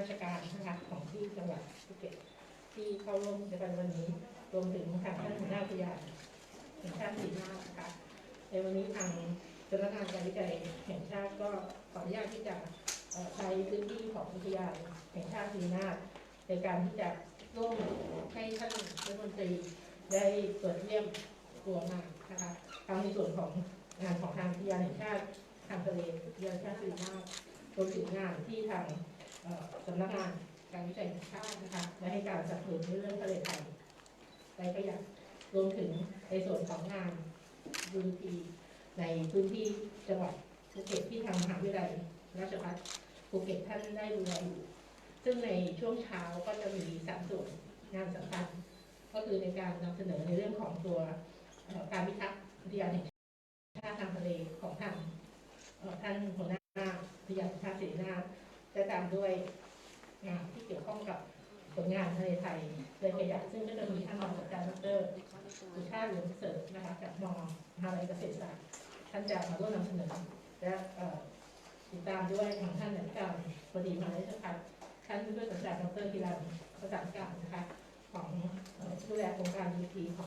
ราชการนะคะของที่จังหวัดภูเก็ตที่เข้าร่วมในวันนี้ รวมถึงทางท่านหัวหน้าอุยานแห่งชาติสีนาฏนะคะในวันนี้ทางสำนักงานการวิจัยแห่งชาติก็ขออนุญาตที่จะใช้พื้นที่ของอุทยานแห่งชาติสีนาในการที่จะร่วมให้ท่านรัฐมนตรีได้ตรวจเยี่ยมตัวงานนะคะทั้งในส่วนของงานของทางอุทยานแห่งชาติทางทะเลอุทยานแห่งชาติสีนารวมถึงงานที่ทาง สำนักงานการวิจัยแห่งชาตินะคะได้ให้การสนับสนุนในเรื่องทะเลไทยไรก็อยากรวมถึงในส่วนของงานดูทีในพื้นที่จังหวัดภูเก็ตที่ทางมหาวิทยาลัยราชภัฏภูเก็ตท่านได้ดูแลอยู่ ซึ่งในช่วงเช้าก็จะมีสามส่วนงานสำคัญ ก็คือในการนำเสนอในเรื่องของตัวการพิทักษ์อุทยานแห่งชาติทางทะเลของทางท่านหัวหน้าอุทยานแห่งชาติศรีนา ฏและตามด้วยงานที่เกี่ยวข้องกับผลงานทะเลไทยเลยขยะซึ่งก็จะมีท่านรองศาสตราจารย์ดรสุชาติเหลืองเสริมนะคะจากมมหาลัยเกษตรศาสตร์ท่านจะมาร่วมนำเสนอ และติดตามด้วยทางท่านอธิการบดีมหาวิทยาลัยท่านผู้ช่วยศาสตราจารย์ดรธีรันประสานการนะคะของผู้ดูแลโครงการดีทีของ